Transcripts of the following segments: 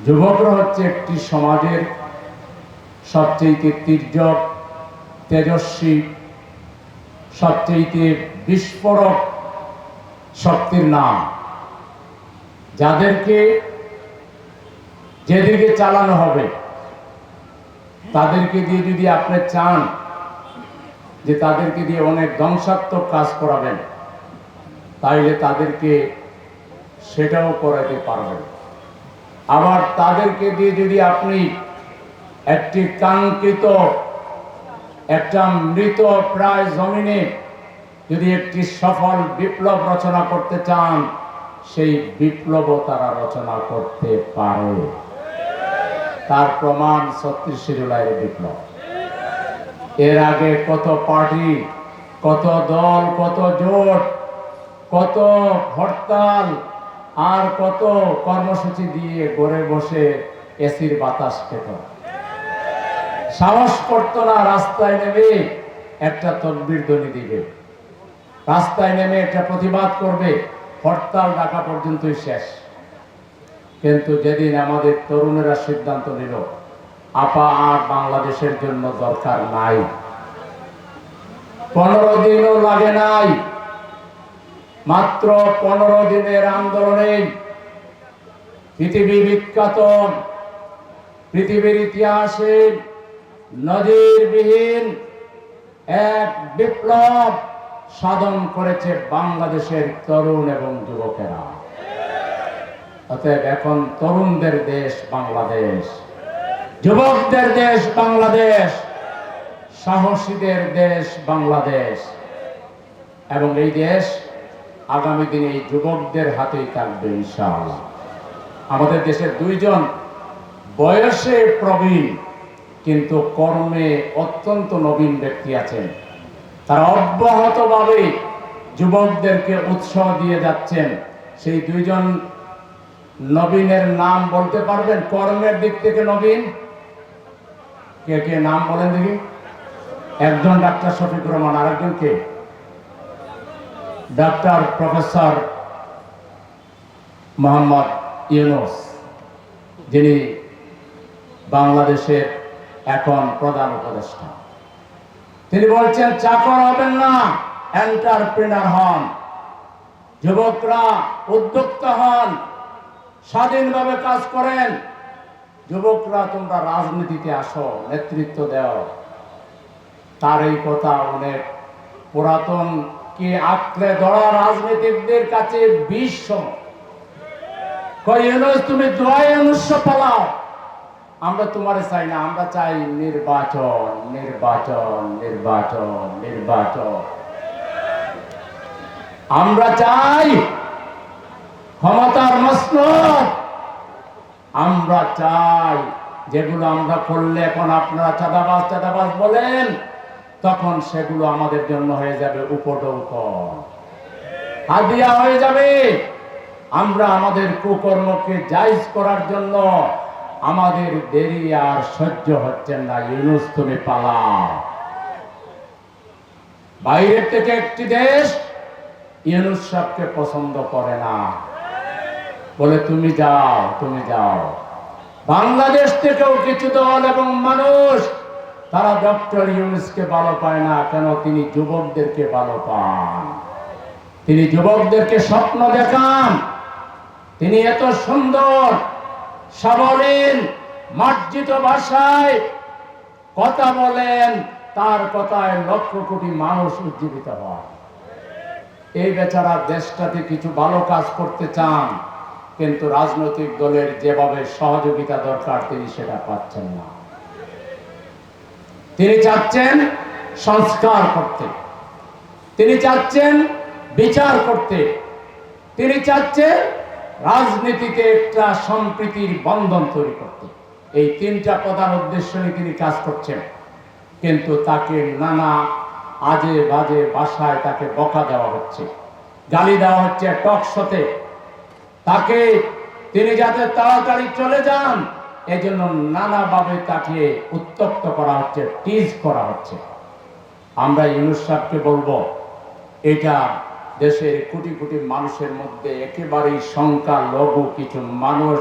যুবকরা হচ্ছে একটি সমাজের সবচেয়ে তীর্যক, তেজস্বী সবচেয়ে বিস্ফোরক শক্তির নাম। যাদেরকে যেদিকে চালানো হবে, তাদেরকে দিয়ে যদি আপনি চান যে তাদেরকে দিয়ে অনেক ধ্বংসাত্মক কাজ করাবেন, তাইলে তাদেরকে সেটাও করাতে পারবেন। আবার তাদেরকে দিয়ে যদি আপনি একটি কাঙ্ক্ষিত একটা মৃত প্রায় জমিনে যদি একটি সফল বিপ্লব রচনা করতে চান, সেই বিপ্লবও তারা রচনা করতে পারে। তার প্রমাণ ছত্রিশে জুলাইয়ের বিপ্লব। এর আগে কত পার্টি, কত দল, কত জোট, কত হরতাল আর কত কর্মসূচি দিয়ে গড়ে বসে এসির বাতাস খেত। সাহস করতো না, রাস্তায় নেমে একটা তকবির ধ্বনি দিবে। রাস্তায় নেমে একটা প্রতিবাদ করবে, হরতাল ডাকা পর্যন্তই শেষ। কিন্তু যেদিন আমাদের তরুণেরা সিদ্ধান্ত নিল, আপা আর বাংলাদেশের জন্য দরকার নাই। পনেরো দিনও লাগে নাই। মাত্র পনেরো দিনের আন্দোলনে পৃথিবী বিখ্যাত, পৃথিবীর ইতিহাসে নজিরবিহীন এক বিপ্লব সাধন করেছে বাংলাদেশের তরুণ এবং যুবকেরা। অতএব এখন তরুণদের দেশ বাংলাদেশ, যুবকদের দেশ বাংলাদেশ, সাহসীদের দেশ বাংলাদেশ এবং এই দেশ আগামী দিনে এই যুবকদের হাতেই থাকবে ইনশাআল্লাহ। আমাদের দেশের দুইজন বয়সে প্রবীণ, কিন্তু কর্মে অত্যন্ত নবীন ব্যক্তি আছেন। তারা অব্যাহতভাবে যুবকদেরকে উৎসাহ দিয়ে যাচ্ছেন। সেই দুইজন নবীনের নাম বলতে পারবেন? কর্মের দিক থেকে নবীন। কে কে নাম বলেন দেখি। একজন ডাক্তার শফিক রহমান, আরেকজন কে? ডাক্তার প্রফেসর মোহাম্মদ ইউনুস, যিনি বাংলাদেশের এখন প্রধান উপদেষ্টা। তিনি বলছেন, চাকর হবেন না এন্টারপ্রিনার হন। যুবকরা উদ্যোক্তা হন, স্বাধীনভাবে কাজ করেন। যুবকরা, তোমরা রাজনীতিতে আসো, নেতৃত্ব দেও। তার এই কথা অনেক পুরাতন কি আঁকড়ে ধরা রাজনীতিকদের কাছে বিশ্ব তুমি দোয়াই অনুষ্য পালাও। আমরা তোমার চাই না, আমরা চাই নির্বাচন নির্বাচন নির্বাচন নির্বাচন। আমরা চাই ক্ষমতার মস্ত আমরা চাই যেগুলো আমরা করলে এখন আপনারা চাঁদাবাজ চাঁদাবাজ বলেন। তখন সেগুলো আমাদের জন্য হয়ে যাবে উপডৌক হাদিয়া হয়ে যাবে। আমরা আমাদের কুকর্মকে জায়জ করার জন্য আমাদের দেরি আর সহ্য হচ্ছে না। ইউনুস, তুমি পালা। বাইরের থেকে একটি দেশ ইউনুস সাহকে পছন্দ করে না। বলে, তুমি যাও তুমি যাও। বাংলাদেশ থেকেও কিছু দল এবং মানুষ তারা ডক্টর ইউনুসকে ভালো পায় না, কেন তিনি যুবকদেরকে ভালো পান? তিনি যুবকদেরকে স্বপ্ন দেখান। তিনি এত সুন্দর, সাবলীল, মার্জিত ভাষায় কথা বলেন, তার কথায় লক্ষ কোটি মানুষ উজ্জীবিত হয়। এই বেচারা দেশটাতে কিছু ভালো কাজ করতে চান, কিন্তু রাজনৈতিক দলের যেভাবে সহযোগিতা দরকার, তিনি সেটা পাচ্ছেন না। তিনি চাচ্ছেন সংস্কার করতে। তিনি চাচ্ছেন বিচার করতে। তিনি চাচ্ছেন রাজনীতিতে একটা সম্প্রীতির বন্ধন তৈরি করতে। এই তিনটা প্রধান উদ্দেশ্য নিয়ে তিনি কাজ করছেন। কিন্তু তাকে নানা আজে বাজে বাসায় তাকে বকা দেওয়া হচ্ছে। গালি দেওয়া হচ্ছে টক শোতে। তাকে তিনি যাতে তাড়াতাড়ি চলে যান এজন্য নানাভাবে তাকে উত্তপ্ত করা হচ্ছে টিজ করা হচ্ছে। আমরা ইউনুস সাহেবকে বলব, এটা দেশের কোটি কোটি মানুষের মধ্যে একেবারেই সংখ্যা লঘু কিছু মানুষ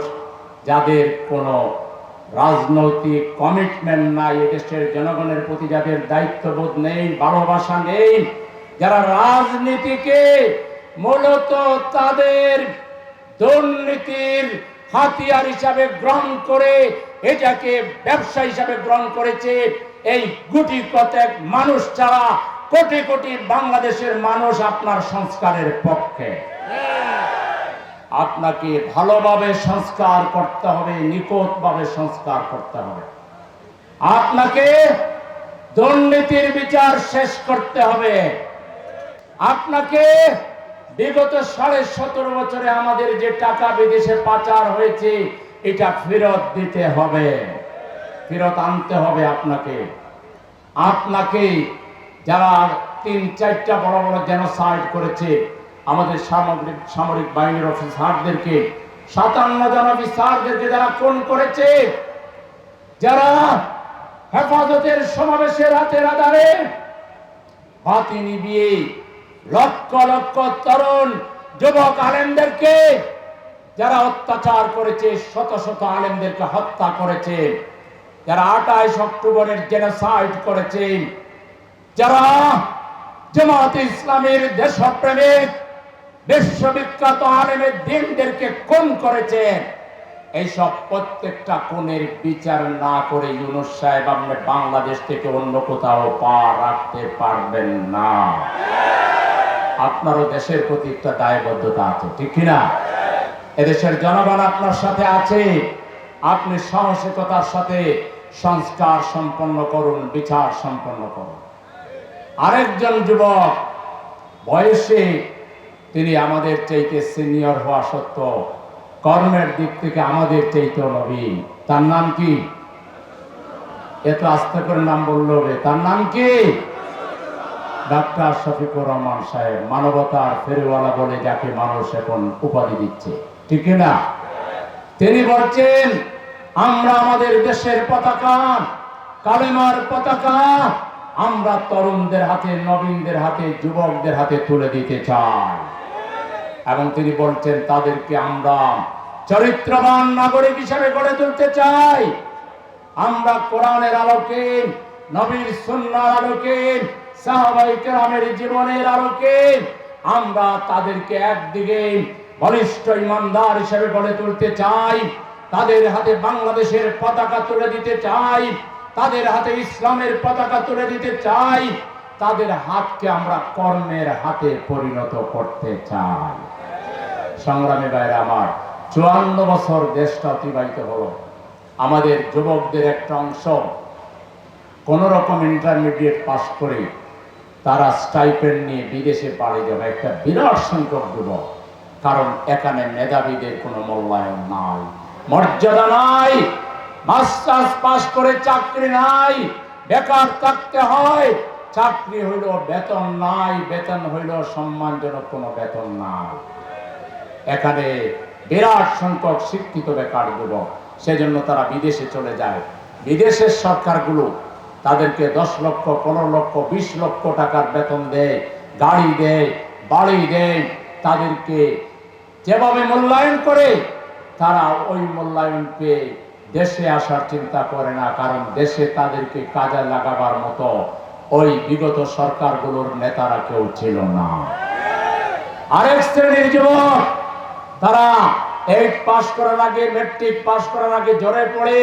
যাদের কোনো রাজনৈতিক কমিটমেন্ট নাই, এদেশের জনগণের প্রতি যাদের দায়িত্ববোধ নেই, ভালোবাসা নেই, যারা রাজনীতিকে মূলত তাদের দুর্নীতির হাতিয়ার হিসাবে গ্রহণ করে, এটাকে ব্যবসা হিসাবে গ্রহণ করেছে। এই গুটি কতক মানুষ ছাড়া কোটি কোটি বাংলাদেশের মানুষ আপনার সংস্কারের পক্ষে। আপনাকে ভালোভাবে সংস্কার করতে হবে নিকটভাবে সংস্কার করতে হবে। আপনাকে দুর্নীতির বিচার শেষ করতে হবে। আপনাকে বিগত সাড়ে সতেরো বছরে আমাদের যে টাকা বিদেশে পাচার হয়েছে, এটা ফেরত দিতে হবে। ফেরত আনতে হবে আপনাকে। আপনাকে যারা তিন, চারটা বড় বড় জেনোসাইড করেছে, আমাদের সামগ্রিক, সামরিক বাহিনীর অফিসারদেরকে সাতান্ন জন অফিসারদেরকে যারা ফোন করেছে, যারা হেফাজতের সমাবেশের হাতের আধারে হাতি নিবিয়ে লক্ষ লক্ষ তরুণ যুবক আলেমদেরকে, যারা অত্যাচার করেছে, শত শত আলেমদেরকে হত্যা করেছে, যারা আঠাইশ অক্টোবরের জেনোসাইড করেছে, যারা জামাত ইসলামের দেশপ্রেমিক, বিশ্ববিখ্যাত আলেমের দিনদেরকে কোন করেছে। এইসব প্রত্যেকটা কোণের বিচার না করে ইউনুস সাহেব আপনি বাংলাদেশ থেকে অন্য কোথাও পা রাখতে পারবেন না। আপনারও দেশের প্রতি একটা দায়বদ্ধতা আছে, ঠিক কিনা? এদেশের জনগণ আপনার সাথে আছে। আপনি সাহসিকতার সাথে সংস্কার সম্পন্ন করুন, বিচার সম্পন্ন করুন। আরেকজন যুবক, বয়সে তিনি আমাদের চাইতে সিনিয়র হওয়া সত্ত্বেও কর্মের দিক থেকে আমাদের চাইতেও নবীন তার নাম কি? এত আস্তে করে নাম বলল তার নাম কি? ডাক্তার শফিকুর রহমান সাহেব মানবতার ফেরিওয়ালা বলে যাকে মানুষ এখন উপাধি দিচ্ছে। ঠিক না? তিনি বলছেন, আমরা আমাদের দেশের পতাকা, কালেমার পতাকা, আমরা তরুণদের হাতে, নবীনদের হাতে, যুবকদের হাতে তুলে দিতে চাই। এবং তিনি বলছেন, তাদেরকে আমরা চরিত্রবান নাগরিক হিসাবে গড়ে তুলতে চাই। আমরা কোরআনের আলোকে, নবীর সুন্নার আলোকে সাহাবাই কেরামের জীবনের আলোকে আমরা তাদেরকে একদিকে বলিষ্ঠ ইমানদার হিসেবে গড়ে তুলতে চাই, তাদের হাতে বাংলাদেশের পতাকা তুলে দিতে চাই, তাদের হাতে ইসলামের পতাকা তুলে দিতে চাই, তাদের হাতকে আমরা কর্মের হাতে পরিণত করতে চাই। সংগ্রামী ভাইরা আমার, চুয়ান্ন বছর দেশটা অতিবাহিত হলো। আমাদের যুবকদের একটা অংশ কোন রকম ইন্টারমিডিয়েট পাস করে তারা স্টাইপেন্ড নিয়ে বিদেশে পাড়ি যাবে একটা বিরাট সংখ্যক যুবক। কারণ এখানে মেধাবীদের কোনো মূল্যায়ন নাই। মর্যাদা নাই। মাস্টার্স পাস করে চাকরি নাই। বেকার থাকতে হয়। চাকরি হইল বেতন নাই। বেতন হইল সম্মানজনক কোনো বেতন নাই। এখানে বিরাট সংখ্যক শিক্ষিত বেকার যুবক, সেজন্য তারা বিদেশে চলে যায়। বিদেশের সরকারগুলো তাদেরকে দশ লক্ষ, পনেরো লক্ষ, বিশ লক্ষ টাকার বেতন দেয়, গাড়ি দেয়, বাড়ি দেয়। তাদেরকে যেভাবে মূল্যায়ন করে, তারা ওই মূল্যায়নকে দেশে আসার চিন্তা করে না, কারণ দেশে তাদেরকে কাজে লাগাবার মতো ওই বিগত সরকারগুলোর নেতারা কেউ ছিল না। আরেক শ্রেণির যুবক, তারা এইট পাস করার আগে মেট্রিক পাস করার আগে জ্বরে পড়ে।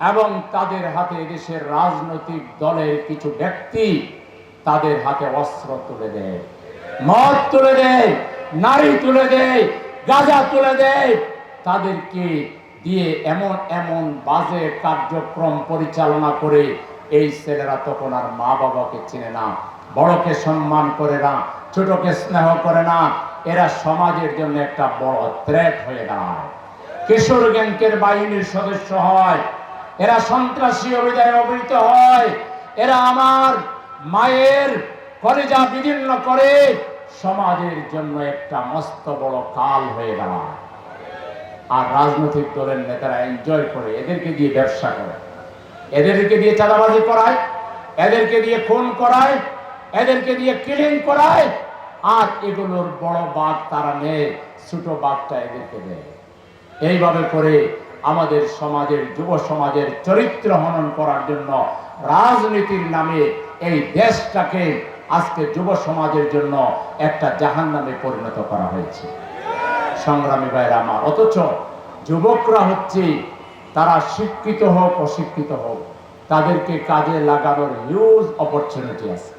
এবং তাদের হাতে দেশের রাজনৈতিক দলের কিছু ব্যক্তি তাদের হাতে অস্ত্র তুলে দেয়। মদ তুলে দেয়, নারী তুলে দেয়, গাঁজা তুলে দেয়। তাদেরকে দিয়ে এমন এমন বাজে কার্যক্রম পরিচালনা করে এই ছেলেরা তখন আর মা বাবাকে চিনে না, বড়কে সম্মান করে না, ছোটকে স্নেহ করে না। এরা সমাজের জন্য একটা বড় থ্রেট হয়ে দাঁড়ায়। কিশোর গ্যাংকের বাহিনীর সদস্য হয় এরা সন্ত্রাসী অভিযানে অবহিত হয়। এরা আমার মায়ের কলেজা বিভিন্ন করে সমাজের জন্য একটা মস্ত বড় কাল হয়ে দাঁড়ায় আর রাজনৈতিক দলের নেতারা এনজয় করে, এদেরকে দিয়ে ব্যবসা করে। এদেরকে দিয়ে চাঁদাবাজি করায়, এদেরকে দিয়ে খুন করায়, এদেরকে দিয়ে কিলিং করায়, আর এগুলোর বড় বাঘ তারা নেয়, ছোট বাঘটা এদেরকে দেয়। এইভাবে করে আমাদের সমাজের, যুব সমাজের চরিত্র হনন করার জন্য রাজনীতির নামে এই দেশটাকে আজকে যুব সমাজের জন্য একটা জাহান নামে পরিণত করা হয়েছে। সংগ্রামী ভাইরা আমার, অথচ যুবকরা হচ্ছে তারা শিক্ষিত হোক, অশিক্ষিত হোক, তাদেরকে কাজে লাগানোর হিউজ অপরচুনিটি আছে।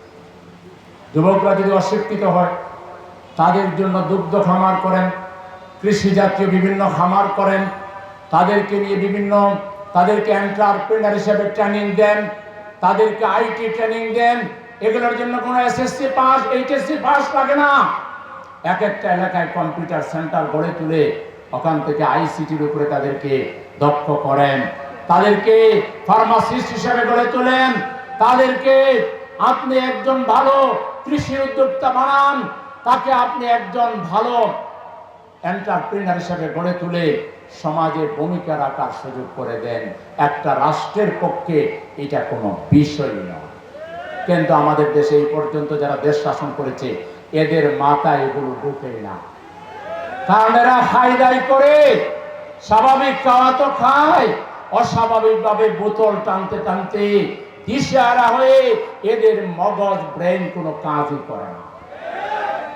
যুবকরা যদি অশিক্ষিত হয়, তাদের জন্য দুগ্ধ খামার করেন কৃষি জাতীয় বিভিন্ন খামার করেন তাদেরকে নিয়ে বিভিন্ন, তাদেরকে এন্টারপ্রেনার হিসেবে ট্রেনিং দেন, তাদেরকে আইটি ট্রেনিং দেন, এগুলোর জন্য কোনো এসএসসি পাস এইচএসসি পাস লাগে না। এক একটা এলাকায় কম্পিউটার সেন্টার গড়ে তুলে ওখান থেকে আইসিটির উপরে তাদেরকে দক্ষ করেন। তাদেরকে ফার্মাসিস্ট হিসেবে গড়ে তোলেন। তাদেরকে আপনি একজন ভালো কৃষি উদ্যোক্তা বানান, তাকে আপনি একজন ভালো এন্টারপ্রিনার হিসেবে গড়ে তুলে সমাজে ভূমিকা রাখার সুযোগ করে দেন। একটা রাষ্ট্রের পক্ষে এটা কোনো বিষয় নয়। কিন্তু আমাদের দেশে এই পর্যন্ত যারা দেশ শাসন করেছে, এদের মাথায় এগুলো ঢুকেই না। কারণ এরা খাই দাই করে, স্বাভাবিক খাওয়া তো খায় অস্বাভাবিক ভাবে বোতল টানতে টানতে দিশারা হয়ে এদের মগজ ব্রেন কোনো কাজই করে না।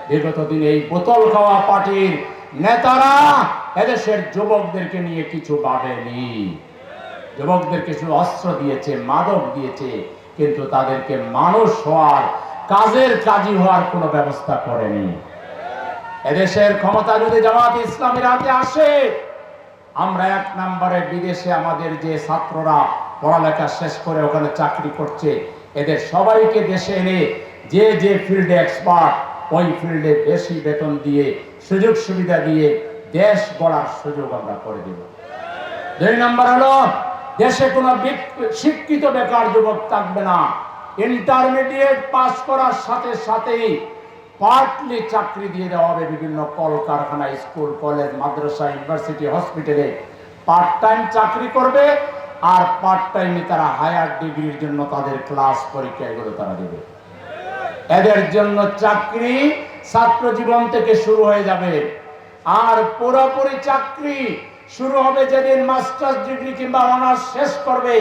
বিগত দিনে এই বোতল খাওয়া পার্টির নেতারা এদেশের যুবকদেরকে নিয়ে কিছু ভাবেনি। যুবকদের কিছু অস্ত্র দিয়েছে, মাদক দিয়েছে, কিন্তু তাদেরকে মানুষ হওয়ার, কাজের কাজী হওয়ার কোনো ব্যবস্থা করেনি। এদেশের ক্ষমতা যদি জামাত ইসলামের হাতে আসে, আমরা এক নম্বরে বিদেশে আমাদের যে ছাত্ররা পড়ালেখা শেষ করে ওখানে চাকরি করছে, এদের সবাইকে দেশে এনে যে যে ফিল্ডে এক্সপার্ট ওই ফিল্ডে বেশি বেতন দিয়ে, সুযোগ সুবিধা দিয়ে দেশ গড়ার সুযোগ আমরা করে দেব। দুই নম্বর হলো, দেশে কোনো শিক্ষিত বেকার যুবক থাকবে না। ইন্টারমিডিয়েট পাস করার সাথে সাথেই পার্টলি চাকরি দিয়ে দেওয়া হবে বিভিন্ন কলকারখানা, স্কুল, কলেজ, মাদ্রাসা, ইউনিভার্সিটি, হসপিটালে। পার্ট টাইম চাকরি করবে আর পার্ট টাইমে তারা হায়ার ডিগ্রির জন্য তাদের ক্লাস পরীক্ষা এগুলো তারা দেবে। এদের জন্য চাকরি ছাত্র জীবন থেকে শুরু হয়ে যাবে। আর পুরোপুরি চাকরি শুরু হবে যেদিন মাস্টার্স ডিগ্রি কিংবা অনার্স শেষ করবে।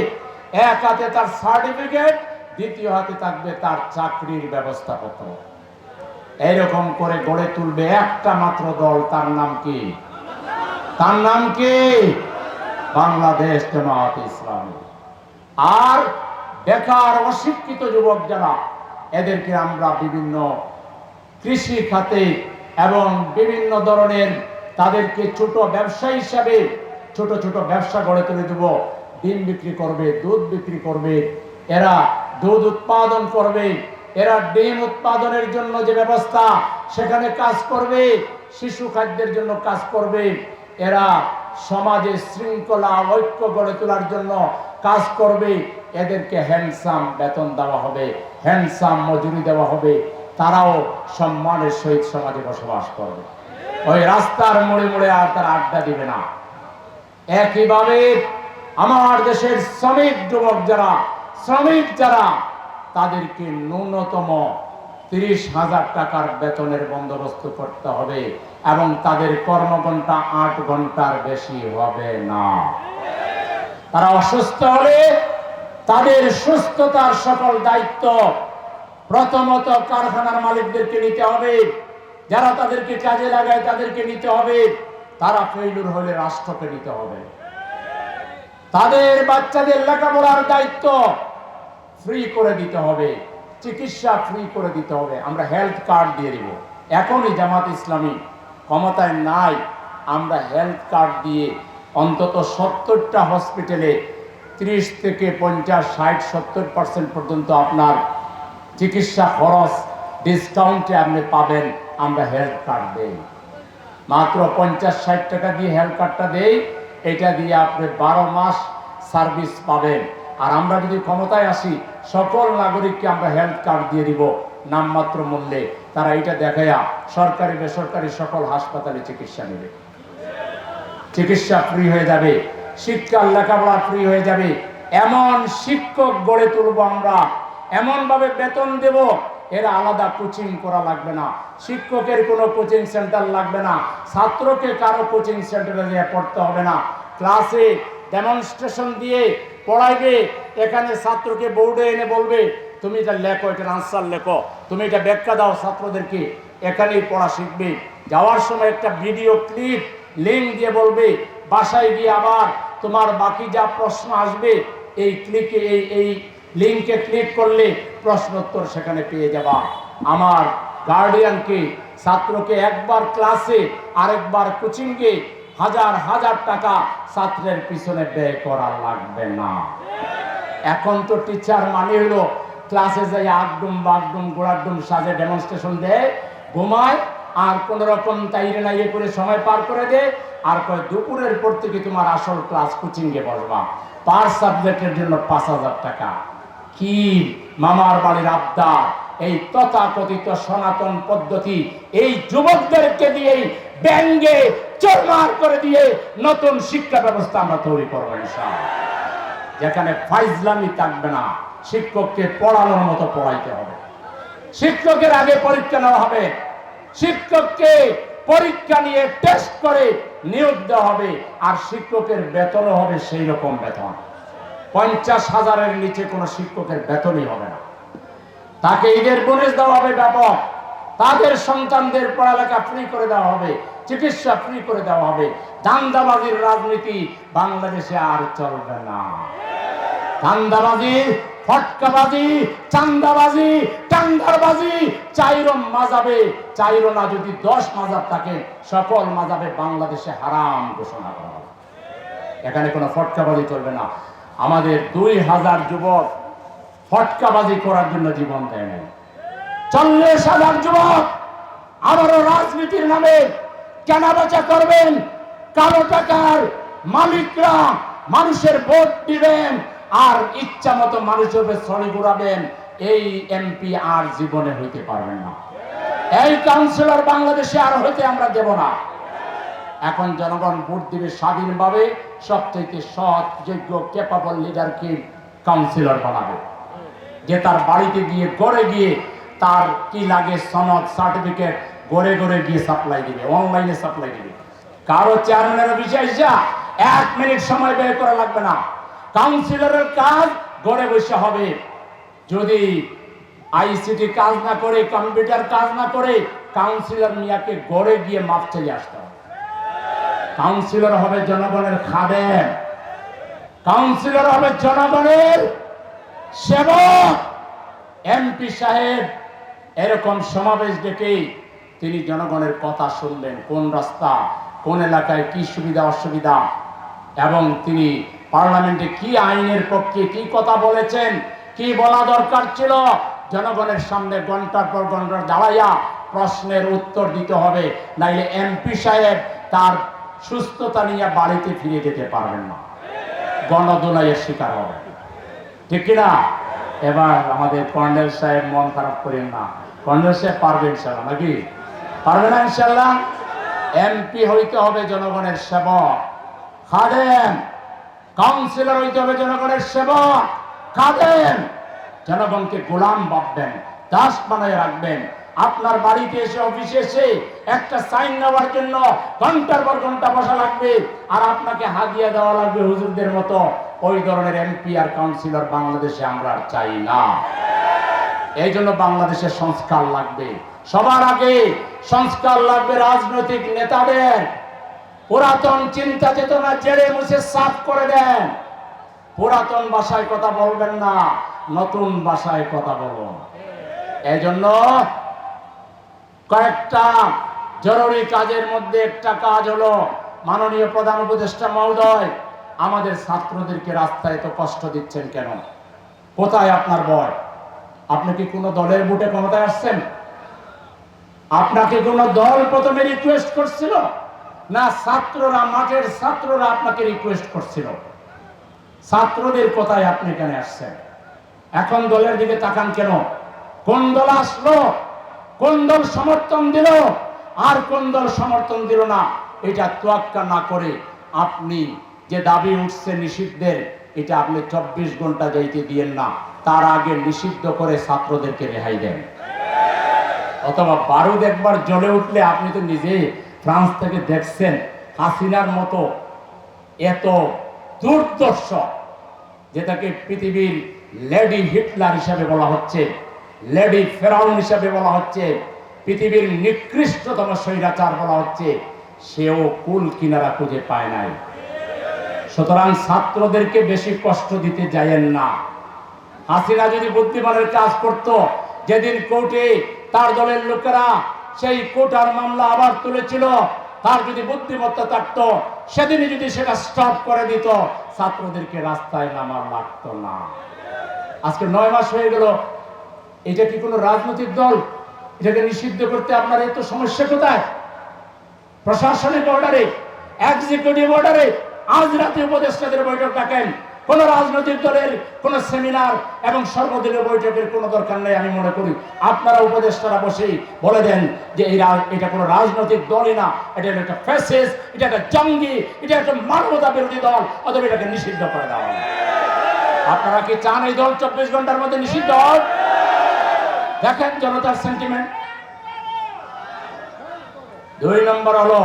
এক হাতে তার সার্টিফিকেট, দ্বিতীয় হাতে থাকবে তার চাকরির ব্যবস্থাপত্র। এরকম করে গড়ে তুলবে একটা মাত্র দল, তার নাম কি? তার নাম কি? বাংলাদেশ জামাত ইসলামী। আর বেকার অশিক্ষিত যুবক যারা, এদেরকে আমরা বিভিন্ন কৃষি খাতে এবং বিভিন্ন ধরনের তাদেরকে ছোট ব্যবসা হিসাবে ছোট ছোট ব্যবসা গড়ে তুলে দেব। ডিম বিক্রি করবে, দুধ বিক্রি করবে, এরা দুধ উৎপাদন করবে, এরা ডিম উৎপাদনের জন্য যে ব্যবস্থা, সেখানে কাজ করবে, শিশু খাদ্যের জন্য কাজ করবে, এরা সমাজে শৃঙ্খলা, ঐক্য গড়ে তোলার জন্য কাজ করবে। এদেরকে হ্যান্ডসাম বেতন দেওয়া হবে হ্যান্ডসাম মজুরি দেওয়া হবে। তারাও সম্মানের সহিত সমাজে বসবাস করবে। ওই রাস্তার মোড়ে মোড়ে আর তারা আড্ডা দিবে না। একইভাবে আমার দেশের শ্রমিক যুবক যারা, শ্রমিক যারা, তাদেরকে ন্যূনতম তিরিশ হাজার টাকার বেতনের বন্দোবস্ত করতে হবে এবং তাদের কর্মঘণ্টা আট ঘণ্টার বেশি হবে না। তারা অসুস্থ হলে তাদের সুস্থতার সকল দায়িত্ব প্রথমত কারখানার মালিকদেরকে নিতে হবে। যারা তাদেরকে কাজে লাগায় তাদেরকে নিতে হবে। তারা ফেলুর হলে রাষ্ট্রকে নিতে হবে। তাদের বাচ্চাদের লেখাপড়ার দায়িত্ব ফ্রি করে দিতে হবে। চিকিৎসা ফ্রি করে দিতে হবে। আমরা হেলথ কার্ড দিয়ে দিব। এখনই জামাত ইসলামী ক্ষমতায় নাই। আমরা হেলথ কার্ড দিয়ে অন্তত সত্তরটা হসপিটালে ত্রিশ থেকে পঞ্চাশ, ষাট, সত্তর পার্সেন্ট পর্যন্ত আপনার চিকিৎসা খরচ ডিসকাউন্টে আপনি পাবেন, আমরা হেলথ কার্ড দেই। মাত্র পঞ্চাশ ষাট টাকা দিয়ে হেলথ কার্ডটা দেই, এটা দিয়ে আপনি বারো মাস সার্ভিস পাবেন। আর আমরা যদি ক্ষমতায় আসি, সকল নাগরিককে আমরা হেলথ কার্ড দিয়ে দিব, নামমাত্র মূল্যে। তারা এটা দেখাইয়া সরকারি, বেসরকারি সকল হাসপাতালে চিকিৎসা নেবে। চিকিৎসা ফ্রি হয়ে যাবে, শিক্ষার লেখাপড়া ফ্রি হয়ে যাবে। এমন শিক্ষক গড়ে তুলব আমরা এমন ভাবে বেতন দেব, এর আলাদা কোচিং করা লাগবে না। শিক্ষকের কোনো কোচিং সেন্টার লাগবে না। ছাত্রকে কারও কোচিং সেন্টারে গিয়ে পড়তে হবে না। ক্লাসে ডেমনস্ট্রেশন দিয়ে পড়াইবে, এখানে ছাত্রকে বোর্ডে এনে বলবে, তুমি এটা লেখো, এটার আনসার লেখো। তুমি এটা ব্যাখ্যা দাও ছাত্রদেরকে। এখানেই পড়া শিখবে। যাওয়ার সময় একটা ভিডিও ক্লিপ লিঙ্ক দিয়ে বলবে, বাসায় গিয়ে আবার তোমার বাকি যা প্রশ্ন আসবে, এই ক্লিকে এই এই লিঙ্কে ক্লিক করলে প্রশ্নোত্তর সেখানে পেয়ে যাবা। আমার গার্ডিয়ানকে, ছাত্রকে একবার ক্লাসে, আরেকবার কোচিংয়ে হাজার হাজার টাকা ছাত্রের পিছনে ব্যয় করা লাগবে না। এখন তো টিচার মানে হলো ক্লাসে যাই আগডুম বাগডুম গোড়াডুম সাজে ডেমনস্ট্রেশন দেয় ঘুমায়, আর কোন রকম তাইরে নাইয়ে করে সময় পার করে দে, আর কয় দুপুরের পর থেকে তোমার আসল ক্লাস কোচিং এ বসবা। পার সাবজেক্টের জন্য পাঁচ হাজার টাকা। কি মামার বাড়ির আবদার, এই তথাকথিত সনাতন পদ্ধতি এই যুবকদেরকে দিয়েই ব্যঙ্গে চরমার করে দিয়ে নতুন শিক্ষা ব্যবস্থা আমরা তৈরি করব যেখানে ফাইজলামি থাকবে না, শিক্ষককে পড়ানোর মতো পড়াইতে হবে। শিক্ষকের আগে পরীক্ষা নেওয়া হবে। শিক্ষককে পরীক্ষা নিয়ে টেস্ট করে নিয়োগ দেওয়া হবে। আর শিক্ষকের বেতনও হবে সেই রকম বেতন। পঞ্চাশ হাজারের নিচে কোনো শিক্ষকের বেতনই হবে না। তাকে ঈদের বোনাস দেওয়া হবে ব্যাপক। তাদের সন্তানদের পড়ালেখা ফ্রি করে দেওয়া হবে, চিকিৎসা ফ্রি করে দেওয়া হবে। দান্দাবাজির রাজনীতি বাংলাদেশে আর চলবে না। ধান্দাবাজি, ফটকাবাজি, চান্দাবাজি টান্দারবাজি চাইরম মাজাবে। চাইরো না যদি দশ মাজাব থাকে, সকল মাজাবে বাংলাদেশে হারাম ঘোষণা করা হবে। এখানে কোনো ফটকাবাজি চলবে না। আমাদের দুই হাজার যুবক ফটকাবাজি করার জন্য জীবন দেয় নাই। চল্লিশ হাজার যুবক আবারও রাজনীতির নামে কেনাবেচা করবেন। কালো টাকার মালিকরা মানুষের ভোট দিবেন আর ইচ্ছা মতো মানুষের ছড়ি ঘুরাবেন, এই এমপি আর জীবনে হইতে পারবেন না। এই কাউন্সিলর বাংলাদেশে আর হইতে আমরা দেব না। এখন জনগণ ভোট দিবে স্বাধীনভাবে সবথেকে সৎ, যোগ্য ক্যাপাবল লিডারকে কাউন্সিলর বানাবে। যে তার বাড়িতে গিয়ে গড়ে গিয়ে তার কি লাগে সনদ সার্টিফিকেট গড়ে গড়ে গিয়ে সাপ্লাই দিবে অনলাইনে সাপ্লাই দিবে। কারও চেয়ারম্যানের বিষয় যা এক মিনিট সময় ব্যয় করা লাগবে না। কাউন্সিলরের কাজ গড়ে বসে হবে। যদি আইসিটি কাজ না করে কম্পিউটার কাজ না করে কাউন্সিলর মিয়াকে গড়ে গিয়ে মাপ চলে আসতে হবে। কাউন্সিলর হবে জনগণের খাদেম কাউন্সিলর হবে জনগণের সেবক। এমপি সাহেব, এরকম সমাবেশ ডেকে তিনি জনগণের কথা শুনলেন, কোন রাস্তা, কোন এলাকায় কি সুবিধা, অসুবিধা, এবং তিনি পার্লামেন্টে কি আইনের পক্ষে কি কথা বলেছেন, কি বলা দরকার ছিল, জনগণের সামনে ঘণ্টার পর ঘণ্টা দাঁড়াইয়া প্রশ্নের উত্তর দিতে হবে। নাইলে এমপি সাহেব তার সুস্থতা নিয়ে বাড়িতে ফিরে যেতে পারবেন না। গণদোলাইয়ের শিকার হবে ঠিক কিনা? এবার আমাদের কর্নেল সাহেব মন খারাপ করেন না। কর্নেল সাহেব পারবে ইনশাল্লাহ নাকি? পারবে না ইনশাল্লাহ এমপি হইতে হবে জনগণের সেবক। খাদেন কাউন্সিলর হইতে হবে জনগণের সেবক। খাদেন জনগণকে গোলাম ভাববেন, দাস বানায় রাখবেন। আপনার বাড়িতে এসে অফিসে এসে একটা সাইন নেওয়ার জন্য ঘণ্টার পর ঘণ্টা বসা লাগবে। আর আপনাকে হাদিয়া দেওয়া লাগবে হুজুরদের মতো। ওই ধরনের এমপি আর কাউন্সিলর বাংলাদেশে আমরা আর চাই না। এই জন্য বাংলাদেশের সংস্কার লাগবে। সবার আগে সংস্কার লাগবে রাজনৈতিক নেতাদের। পুরাতন চিন্তা চেতনা জেড়ে মুছে সাফ করে দেন। পুরাতন ভাষায় কথা বলবেন না, নতুন ভাষায় কথা বলুন। এই জন্য কয়েকটা জরুরি কাজের মধ্যে একটা কাজ হলো মাননীয় প্রধান উপদেষ্টা মহোদয়, আমাদের ছাত্রদেরকে রাস্তায় তো কষ্ট দিচ্ছেন কেন? কোথায় আপনার বয় আপনি কি কোনো দলের বুটে ক্ষমতায় আসছেন? আপনাকে কোনো দল প্রথমে রিকোয়েস্ট করছিল? না, ছাত্ররা, মাঠের ছাত্ররা আপনাকে রিকোয়েস্ট করছিল। ছাত্রদের কথায় আপনি এখানে আসছেন? এখন দলের দিকে তাকান কেন? কোন দল আসলো? কোন দল সমর্থন দিল, আর কোন দল সমর্থন দিল না। এটা তোয়াক্কা না করে আপনি যে দাবি উঠছে নিষিদ্ধের, এটা আপনি চব্বিশ ঘণ্টা যাইতে দিয়েন না। তার আগে নিষিদ্ধ করে ছাত্রদেরকে রেহাই দেন। অথবা বারুদ একবার জ্বলে উঠলে আপনি তো নিজে ফ্রান্স থেকে দেখছেন, হাসিনার মতো এত দুর্দর্শ যেটাকে পৃথিবীর লেডি হিটলার হিসাবে বলা হচ্ছে। লেডি ফেরাউন হিসাবে বলা হচ্ছে, পৃথিবীর নিকৃষ্টতম স্বৈরাচার বলা হচ্ছে, সেও কুল কিনারা খুঁজে পায় নাই। সুতরাং ছাত্রদেরকে বেশি কষ্ট দিতে যায়েন না। হাসিনা যদি বুদ্ধিমানের কাজ করত, যেদিন কোর্টে তার দলের লোকেরা সেই কোটার মামলা আবার তুলেছিল, তার যদি বুদ্ধিমত্তা থাকতো, সেদিনই যদি সেটা স্টপ করে দিত, ছাত্রদেরকে রাস্তায় নামার লাগতো না। আজকে নয় মাস হয়ে গেল এটা কি কোনো রাজনৈতিক দল এটাকে নিষিদ্ধ করতে আপনার এত সমস্যা কোথায় প্রশাসনিক অর্ডারে এক্সিকিউটিভ অর্ডারে, আজ রাতে উপদেষ্টাদের বৈঠক ডাকেন কোন রাজনৈতিক দলের কোন সেমিনার এবং সর্বদলীয় বৈঠকের কোনো দরকার নেই আমি মনে করি আপনারা উপদেষ্টারা বসেই বলে দেন যে এই এটা কোনো রাজনৈতিক দলই না, এটা একটা ফেসেস এটা একটা জঙ্গি, এটা একটা মানবতা বিরোধী দল, অথবা এটাকে নিষিদ্ধ করে দেওয়া। আপনারা কি চান এই দল চব্বিশ ঘণ্টার মধ্যে নিষিদ্ধ হোক? দেখেন জনতার সেন্টিমেন্ট দুই নম্বর হলো,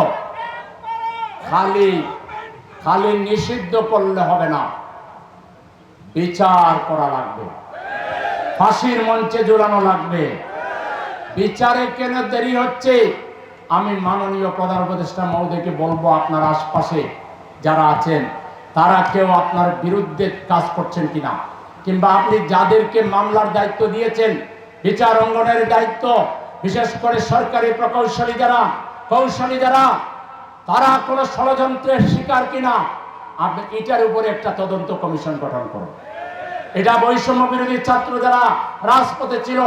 খালি খালি নিষিদ্ধ করলে হবে না। বিচার করা লাগবে। ফাঁসির মঞ্চে জোরানো লাগবে। বিচারে কেন দেরি হচ্ছে? আমি মাননীয় প্রধান উপদেষ্টা মহোদয়কে বলব, আপনার আশপাশে যারা আছেন, তারা কেউ আপনার বিরুদ্ধে কাজ করছেন কিনা? কিংবা আপনি যাদেরকে মামলার দায়িত্ব দিয়েছেন বিচার অঙ্গনের দায়িত্ব, বিশেষ করে সরকারি প্রকৌশলী যারা, কৌশলী যারা, তারা কোনো ষড়যন্ত্রের শিকার কিনা, আপনি এটার উপরে একটা তদন্ত কমিশন গঠন করুন। এটা বৈষম্য বিরোধী ছাত্র যারা রাজপথে ছিল,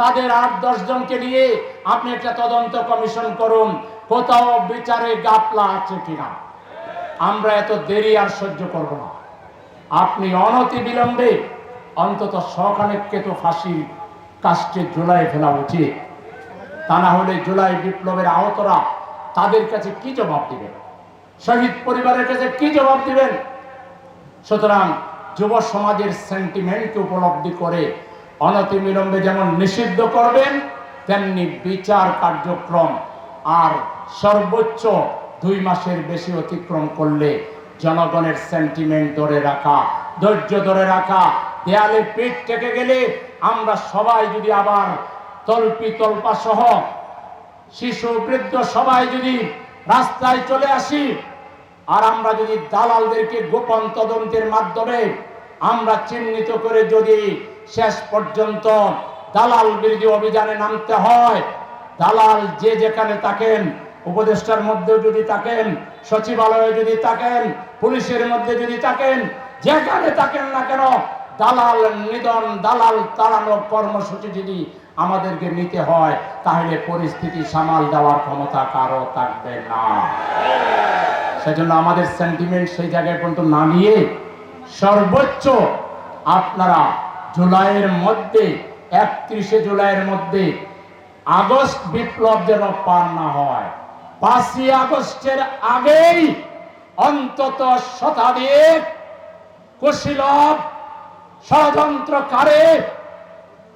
তাদের আট, দশ জনকে নিয়ে আপনি একটা তদন্ত কমিশন করুন, কোথাও বিচারে গাপলা আছে কিনা। আমরা এত দেরি আর সহ্য করব না। আপনি অনতি বিলম্বে অন্তত শখানেককে তো ফাঁসির কাস্টে জুলাই ফেলা উচিত। তা না হলে জুলাই বিপ্লবের আহতরা তাদের কাছে কি জবাব দিবেন? শহীদ পরিবারের কাছে কি জবাব দিবেন? সুতরাং যুব সমাজের সেন্টিমেন্টকে উপলব্ধি করে অনতিবিলম্বে যেমন নিষিদ্ধ করবেন, তেমনি বিচার কার্যক্রম আর সর্বোচ্চ দুই মাসের বেশি অতিক্রম করলে জনগণের সেন্টিমেন্ট ধরে রাখা, ধৈর্য ধরে রাখা, দেয়ালে পিঠ টেকে গেলে আমরা সবাই যদি আবার তল্পি তল্পা সহ, শিশু বৃদ্ধ সবাই যদি রাস্তায় চলে আসি, আর আমরা যদি দালালদেরকে গোপন তদন্তের মাধ্যমে আমরা চিহ্নিত করে যদি শেষ পর্যন্ত দালাল বিরোধী অভিযানে নামতে হয়, দালাল যে যেখানে থাকেন, উপদেষ্টার মধ্যেও যদি থাকেন, সচিবালয়ে যদি থাকেন, পুলিশের মধ্যে যদি থাকেন, যেখানে থাকেন না কেন দালাল নিধন, দালাল তাড়ানো কর্মসূচি যদি আমাদেরকে নিতে হয়, তাহলে পরিস্থিতি সামাল দেওয়ার ক্ষমতা কারও থাকবে না। সেজন্য আমাদের সেন্টিমেন্ট সেই জায়গায় পর্যন্ত নামিয়ে সর্বোচ্চ আপনারা জুলাইয়ের মধ্যে, একত্রিশে জুলাইয়ের মধ্যে আগস্ট বিপ্লব যেন পার না হয়। পাঁচই আগস্টের আগেই অন্তত শতাধিক কুশীলভ ষড়যন্ত্রকারে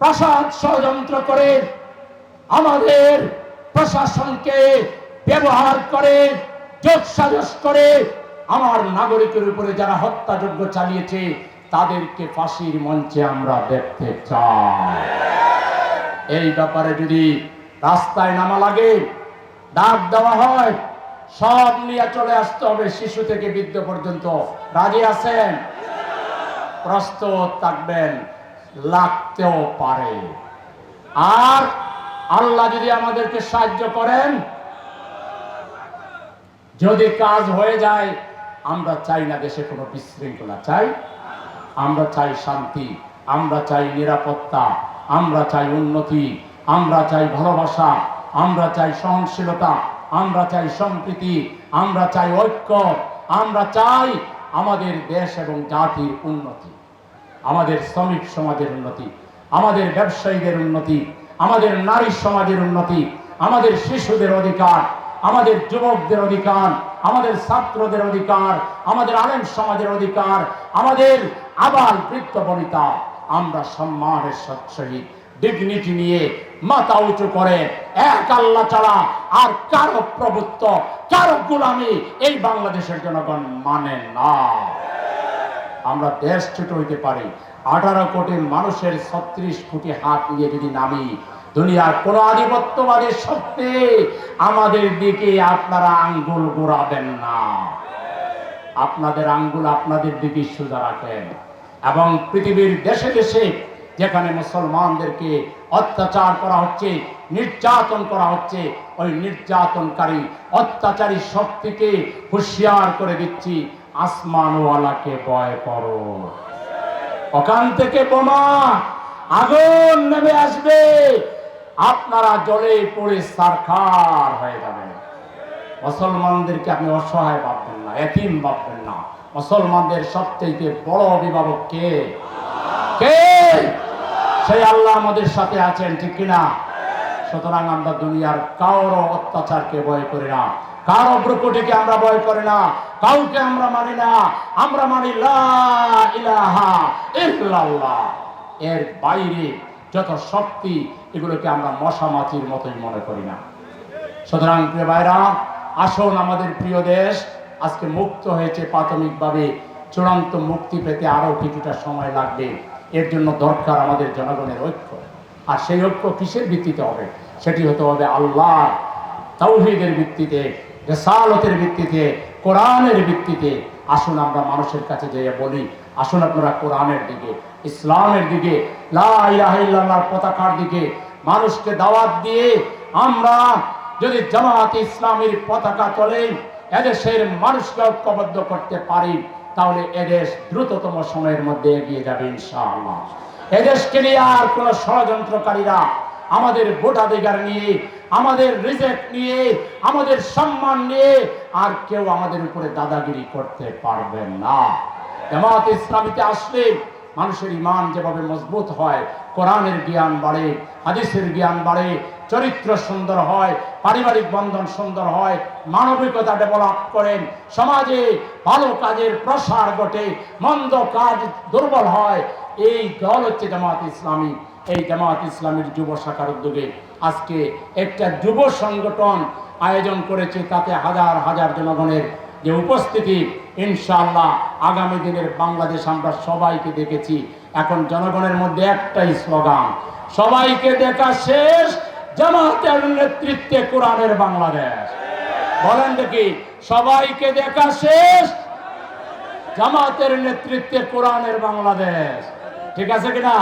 প্রসাদ ষড়যন্ত্র করে, আমাদের প্রশাসনকে ব্যবহার করে যোগ সাজস করে, আমার নাগরিকের উপরে যারা হত্যাযজ্ঞ চালিয়েছে, তাদেরকে ফাঁসির মঞ্চে আমরা দেখতে চাই। এই ব্যাপারে যদি রাস্তায় নামা লাগে, ডাক দেওয়া হয়, সব নিয়ে চলে আসতে হবে শিশু থেকে বৃদ্ধ পর্যন্ত। রাজি আছেন? প্রস্তুত থাকবেন, লাগতেও পারে। আর আল্লাহ যদি আমাদেরকে সাহায্য করেন, যদি কাজ হয়ে যায়, আমরা চাই না দেশে কোনো বিশৃঙ্খলা, চাই আমরা চাই শান্তি, আমরা চাই নিরাপত্তা, আমরা চাই উন্নতি, আমরা চাই ভালোবাসা, আমরা চাই সহনশীলতা, আমরা চাই সম্প্রীতি, আমরা চাই ঐক্য, আমরা চাই আমাদের দেশ এবং জাতির উন্নতি, আমাদের শ্রমিক সমাজের উন্নতি, আমাদের ব্যবসায়ীদের উন্নতি, আমাদের নারী সমাজের উন্নতি, আমাদের শিশুদের অধিকার, আমাদের যুবকদের অধিকার, আমাদের ছাত্রদের অধিকার, আমাদের আলেম সমাজের অধিকার, আমাদের আবার বৃত্ত বনিতা, আমরা সম্মানের সহিত ডিগনিটি নিয়ে মাথা উঁচু করে, এক আল্লাহ ছাড়া আর কারও প্রভুত্ব, কারও গুলামি এই বাংলাদেশের জনগণ মানে না। আমরা দেশ ছোট হইতে পারি, আঠারো কোটি মানুষের ছত্রিশ কোটি হাত নিয়ে যদি নামি, দুনিয়ার কোন আধিপত্যবাদী শক্তি আমাদের দিকে আপনারা আঙ্গুল ঘোরাবেন না। আপনাদের আঙ্গুল আপনাদের দিকে সোজা রাখেন। এবং পৃথিবীর দেশে দেশে যেখানে মুসলমানদেরকে অত্যাচার করা হচ্ছে, নির্যাতন করা হচ্ছে, ওই নির্যাতনকারী অত্যাচারী শক্তিকে হুঁশিয়ার করে দিচ্ছি, আসমানওয়ালাকে ভয় করো। ওখান থেকে বোমা, আগুন নেমে আসবে। আপনারা জলে পড়ে সারখার হয়ে যাবেন। মুসলমানদেরকে আপনি অসহায় ভাববেন না, এতিম ভাববেন না। মুসলমানদের সবচেয়ে বড় অভিভাবক কে? কে? সেই আল্লাহ আমাদের সাথে আছেন, ঠিক কিনা? সুতরাং আমরা দুনিয়ার কারও অত্যাচারকে ভয় করি না। কারও ব্রুকুটিকে আমরা ভয় করি না। কাউকে আমরা মানি না। আমরা মানি ইল্লাল্লাহ। এর বাইরে যত শক্তি, এগুলোকে আমরা মশা মাছির মতোই মনে করি না। সুতরাং প্রিয় ভাইরা, আসুন আমাদের প্রিয় দেশ, আজকে মুক্ত হয়েছে প্রাথমিকভাবে। চূড়ান্ত মুক্তি পেতে আরও কিছুটা সময় লাগবে। এর জন্য দরকার আমাদের জনগণের ঐক্য। আর সেই ঐক্য কিসের ভিত্তিতে হবে? সেটি হতে হবে আল্লাহ তৌহিদের ভিত্তিতে, রেসালতের ভিত্তিতে, কোরআনের ভিত্তিতে। আসুন আমরা মানুষের কাছে যেয়ে বলি, আসুন আপনারা কোরআনের দিকে, ইসলামের দিকে, লা ইলাহা পতাকার দিকে মানুষকে দাওয়াত দিয়ে আমরা যদি জামাত ইসলামের পতাকা চলে এদেশের মানুষকে ঐক্যবদ্ধ করতে পারি তাহলে এদেশ দ্রুততম সময়ের মধ্যে এগিয়ে যাবে ইনশাআল্লাহ। এদেশকে নিয়ে আর কোন ষড়যন্ত্রকারীরা আমাদের ভোটাধিকার নিয়ে, আমাদের রিজেক্ট নিয়ে, আমাদের সম্মান নিয়ে আর কেউ আমাদের উপরে দাদাগিরি করতে পারবে না। জামাত ইসলামীতে আসলে মানুষের ইমান যেভাবে মজবুত হয়, কোরআনের জ্ঞান বাড়ে, হাদিসের জ্ঞান বাড়ে চরিত্র সুন্দর হয়, পারিবারিক বন্ধন সুন্দর হয়, মানবিকতা ডেভেলপ করেন। সমাজে ভালো কাজের প্রসার ঘটে, মন্দ কাজ দুর্বল হয়। এই দল হচ্ছে জামাত ইসলামী। এই জামাত ইসলামীর যুব শাখার উদ্যোগে আজকে একটা যুব সংগঠন আয়োজন করেছে, তাতে হাজার হাজার জনগণের যে উপস্থিতি, ইনশাআল্লাহ আগামী দিনের বাংলাদেশ আমরা সবাইকে দেখেছি। এখন জনগণের মধ্যে একটাই স্লোগান, সবাইকে দেখা শেষ জামাতের নেতৃত্বে কোরআনের বাংলাদেশ। বলেন দেখি, সবাইকে দেখা শেষ? জামাতের নেতৃত্বে কোরআনের বাংলাদেশ। ঠিক আছে কিনা?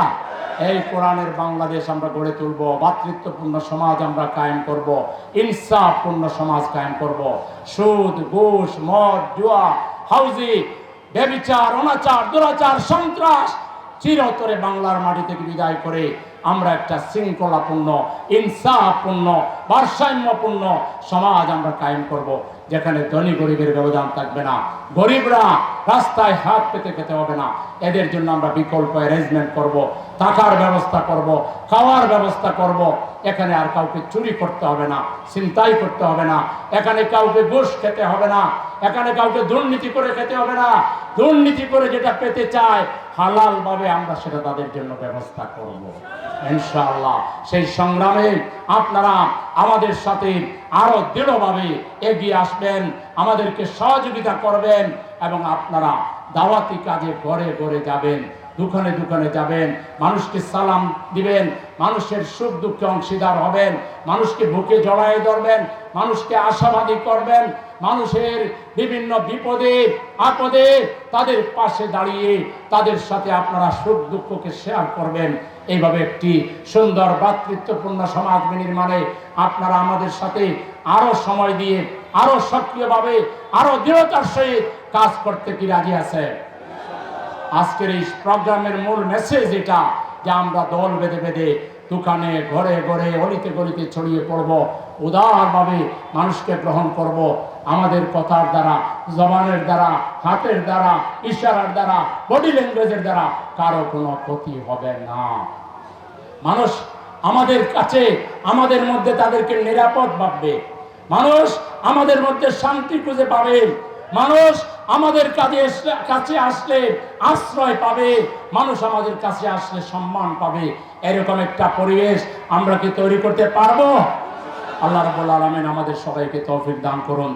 এই কোরআনের বাংলাদেশ আমরা গড়ে তুলব, ভাতৃত্বপূর্ণ সমাজ আমরা কায়েম করব, ইনসাফপূর্ণ সমাজ কায়েম করব। সুদ, ঘুষ, মদ, জুয়া, হাউজি, বেবিচার, অনাচার, দুরাচার, সন্ত্রাস চিরতরে বাংলার মাটি থেকে বিদায় করে আমরা একটা শৃঙ্খলাপূর্ণ, ইনসাফপূর্ণ, ভারসাম্যপূর্ণ সমাজ আমরা কায়েম করব, যেখানে ধনী গরিবের ব্যবধান থাকবে না। গরিবরা রাস্তায় হাত পেতে খেতে হবে না। এদের জন্য আমরা বিকল্প অ্যারেঞ্জমেন্ট করব, থাকার ব্যবস্থা করব, খাওয়ার ব্যবস্থা করব। এখানে আর কাউকে চুরি করতে হবে না চিন্তাই করতে হবে না। এখানে কাউকে ঘুষ খেতে হবে না। এখানে কাউকে দুর্নীতি করে খেতে হবে না। দুর্নীতি করে যেটা পেতে চায় হালাল ভাবে আমরা সেটা তাদের জন্য ব্যবস্থা করব। ইনশাআল্লাহ, সেই সংগ্রামে আপনারা আমাদের সাথে আরও দৃঢ়ভাবে এগিয়ে আসবেন, আমাদেরকে সহযোগিতা করবেন এবং আপনারা দাওয়াতি কাজে গড়ে গড়ে যাবেন। দোকানে দোকানে যাবেন, মানুষকে সালাম দিবেন, মানুষের সুখ দুঃখে অংশীদার হবেন, মানুষকে বুকে জড়াই ধরবেন, মানুষকে আশাবাদী করবেন, মানুষের বিভিন্ন বিপদে, আপদে তাদের পাশে দাঁড়িয়ে তাদের সাথে আপনারা সুখ দুঃখকে শেয়ার করবেন। এইভাবে একটি সুন্দর ভ্রাতৃত্বপূর্ণ সমাজ নির্মাণে আপনারা আমাদের সাথে আরও সময় দিয়ে, আরও সক্রিয়ভাবে, আরও দৃঢ়তার সহিত কাজ করতে কি রাজি আছে আজকের এই প্রোগ্রামের মূল মেসেজ এটা যে আমরা দল বেঁধে বেঁধে দোকানে, ঘরে ঘরে, অলিতে, গলিতে ছড়িয়ে পড়ব, উদারভাবে মানুষকে গ্রহণ করব। আমাদের কথার দ্বারা, জবানের দ্বারা, হাতের দ্বারা, ইশারার দ্বারা বডি ল্যাঙ্গুয়েজের দ্বারা কারও কোনো ক্ষতি হবে না। মানুষ আমাদের কাছে, আমাদের মধ্যে তাদেরকে নিরাপদ ভাববে। মানুষ আমাদের মধ্যে শান্তি খুঁজে পাবে। মানুষ আমাদের কাজে কাছে আসলে আশ্রয় পাবে, মানুষ আমাদের কাছে আসলে সম্মান পাবে। এরকম একটা পরিবেশ আমরা কি তৈরি করতে পারব? আল্লাহ রাবুল আলমেন আমাদের সবাইকে তৌফিক দান করুন।